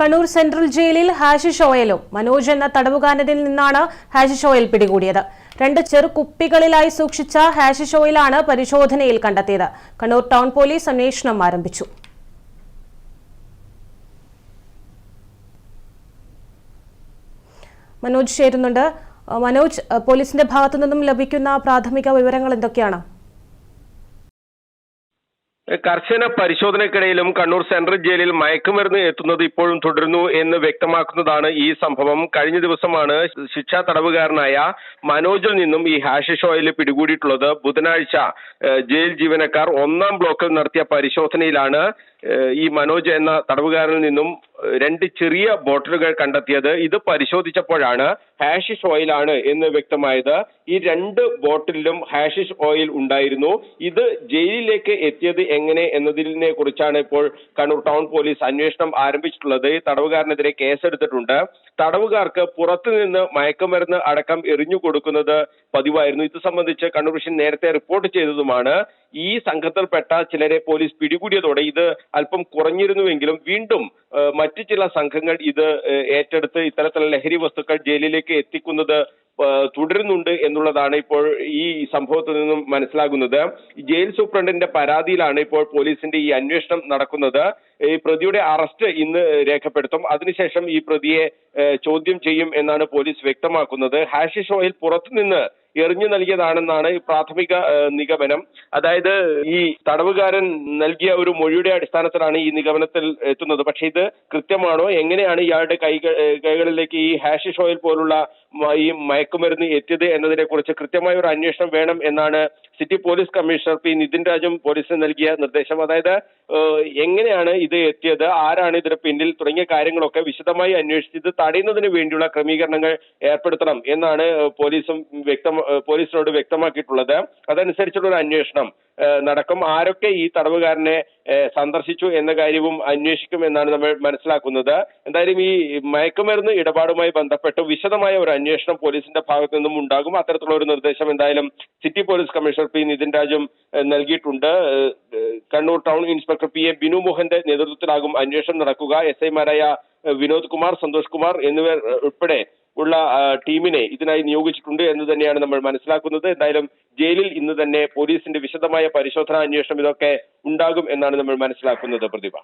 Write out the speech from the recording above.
Kannur central ജയിലിൽ hashish ഓയലും മനോജ് എന്ന തടവുകാരനിൽ നിന്നാണ് ഹാഷിഷ് ഓയിൽ പിടികൂടിയത്. രണ്ട് ചെറു കുപ്പികളിലായി സൂക്ഷിച്ച ഹാഷിഷ് ഓയിലാണ് പരിശോധനയിൽ കണ്ടെത്തിയത്. കണ്ണൂർ ടൗൺ പോലീസ് അന്വേഷണം ആരംഭിച്ചു. മനോജ് ചേരുന്നുണ്ട്. മനോജ് പോലീസിന്റെ ഭാഗത്തു നിന്നും ലഭിക്കുന്ന പ്രാഥമിക വിവരങ്ങൾ എന്തൊക്കെയാണ്? കർശന പരിശോധനയ്ക്കിടയിലും കണ്ണൂർ സെൻട്രൽ ജയിലിൽ മയക്കുമരുന്ന് എത്തുന്നത് ഇപ്പോഴും തുടരുന്നു എന്ന് വ്യക്തമാക്കുന്നതാണ് ഈ സംഭവം. കഴിഞ്ഞ ദിവസമാണ് ശിക്ഷാ തടവുകാരനായ മനോജിൽ നിന്നും ഈ ഹാഷിഷ് ഓയിൽ പിടികൂടിയിട്ടുള്ളത്. ബുധനാഴ്ച ജയിൽ ജീവനക്കാർ ഒന്നാം ബ്ലോക്കിൽ നടത്തിയ പരിശോധനയിലാണ് ഈ മനോജ് എന്ന തടവുകാരനിൽ നിന്നും രണ്ട് ചെറിയ ബോട്ടിലുകൾ കണ്ടെത്തിയത് ഇത് പരിശോധിച്ചപ്പോഴാണ് ഹാഷിഷ് ഓയിലാണ് എന്ന് വ്യക്തമായത്. ഈ രണ്ട് ബോട്ടിലും ഹാഷിഷ് ഓയിൽ ഉണ്ടായിരുന്നു. ഇത് ജയിലിലേക്ക് എത്തിയത് എങ്ങനെ എന്നതിനെ കുറിച്ചാണ് ഇപ്പോൾ കണ്ണൂർ ടൗൺ പോലീസ് അന്വേഷണം ആരംഭിച്ചിട്ടുള്ളത്. തടവുകാരനെതിരെ കേസെടുത്തിട്ടുണ്ട്. തടവുകാർക്ക് പുറത്തു നിന്ന് മയക്കുമരുന്ന് അടക്കം എറിഞ്ഞു കൊടുക്കുന്നത് പതിവായിരുന്നു. ഇത് സംബന്ധിച്ച് കണ്ണൂർ വിഷൻ നേരത്തെ റിപ്പോർട്ട് ചെയ്തതുമാണ്. ഈ സംഘത്തിൽപ്പെട്ട ചിലരെ പോലീസ് പിടികൂടിയതോടെ ഇത് അല്പം കുറഞ്ഞിരുന്നുവെങ്കിലും വീണ്ടും മറ്റു ചില സംഘങ്ങൾ ഇത് ഏറ്റെടുത്ത് ഇത്തരത്തിലുള്ള ലഹരി വസ്തുക്കൾ ജയിലിലേക്ക് എത്തിക്കുന്നത് തുടരുന്നുണ്ട് എന്നുള്ളതാണ് ഇപ്പോൾ ഈ സംഭവത്തിൽ നിന്നും മനസ്സിലാകുന്നത്. ജയിൽ സൂപ്രണ്ടിന്റെ പരാതിയിലാണ് ഇപ്പോൾ പോലീസിന്റെ ഈ അന്വേഷണം നടക്കുന്നത്. ഈ പ്രതിയുടെ അറസ്റ്റ് ഇന്ന് രേഖപ്പെടുത്തും. അതിനുശേഷം ഈ പ്രതിയെ ചോദ്യം ചെയ്യും എന്നാണ് പോലീസ് വ്യക്തമാക്കുന്നത്. ഹാഷിഷ് ഓയിൽ പുറത്തുനിന്ന് എറിഞ്ഞു നൽകിയതാണെന്നാണ് പ്രാഥമിക നിഗമനം. അതായത് ഈ തടവുകാരൻ നൽകിയ ഒരു മൊഴിയുടെ അടിസ്ഥാനത്തിലാണ് ഈ നിഗമനത്തിൽ എത്തുന്നത്. പക്ഷേ ഇത് കൃത്യമാണോ? എങ്ങനെയാണ് ഇയാളുടെ കൈ കൈകളിലേക്ക് ഈ ഹാഷിഷ് ഓയിൽ പോലുള്ള ഈ മയക്കുമരുന്ന് എത്തിയത് എന്നതിനെ കുറിച്ച് കൃത്യമായ ഒരു അന്വേഷണം വേണം എന്നാണ് city police commissioner P Nithin രാജും പോലീസിന് നൽകിയ നിർദ്ദേശം. അതായത് എങ്ങനെയാണ് ഇത് എത്തിയത്? ആരാണ് ഇതിന് പിന്നിൽ? തുടങ്ങിയ കാര്യങ്ങളൊക്കെ വിശദമായി അന്വേഷിച്ച് ഇത് തടയുന്നതിന് വേണ്ടിയുള്ള ക്രമീകരണങ്ങൾ ഏർപ്പെടുത്തണം എന്നാണ് പോലീസും വ്യക്തം പോലീസിനോട് വ്യക്തമാക്കിയിട്ടുള്ളത്. അതനുസരിച്ചുള്ള ഒരു അന്വേഷണം നടക്കും. ആരൊക്കെ ഈ തടവുകാരനെ സന്ദർശിച്ചു എന്ന കാര്യവും അന്വേഷിക്കും എന്നാണ് നമ്മൾ മനസ്സിലാക്കുന്നത്. എന്തായാലും ഈ മയക്കുമരുന്ന് ഇടപാടുമായി ബന്ധപ്പെട്ട് വിശദമായ ഒരു അന്വേഷണം പോലീസിന്റെ ഭാഗത്തു നിന്നും ഉണ്ടാകും. അത്തരത്തിലുള്ള ഒരു നിർദ്ദേശം എന്തായാലും city police commissioner P Nithin രാജും നൽകിയിട്ടുണ്ട്. Kannur town inspector P A Binu മോഹന്റെ നേതൃത്വത്തിലാകും അന്വേഷണം നടക്കുക. എസ് ഐമാരായ വിനോദ് കുമാർ സന്തോഷ് കുമാർ എന്നിവർ ഉൾപ്പെടെ ഉള്ള ടീമിനെ ഇതിനായി നിയോഗിച്ചിട്ടുണ്ട് എന്ന് തന്നെയാണ് നമ്മൾ മനസ്സിലാക്കുന്നത്. എന്തായാലും ജയിലിൽ ഇന്ന് തന്നെ പോലീസിന്റെ വിശദമായ പരിശോധനാ അന്വേഷണം ഇതൊക്കെ ഉണ്ടാകും എന്നാണ് നമ്മൾ മനസ്സിലാക്കുന്നത് പ്രതിഭ.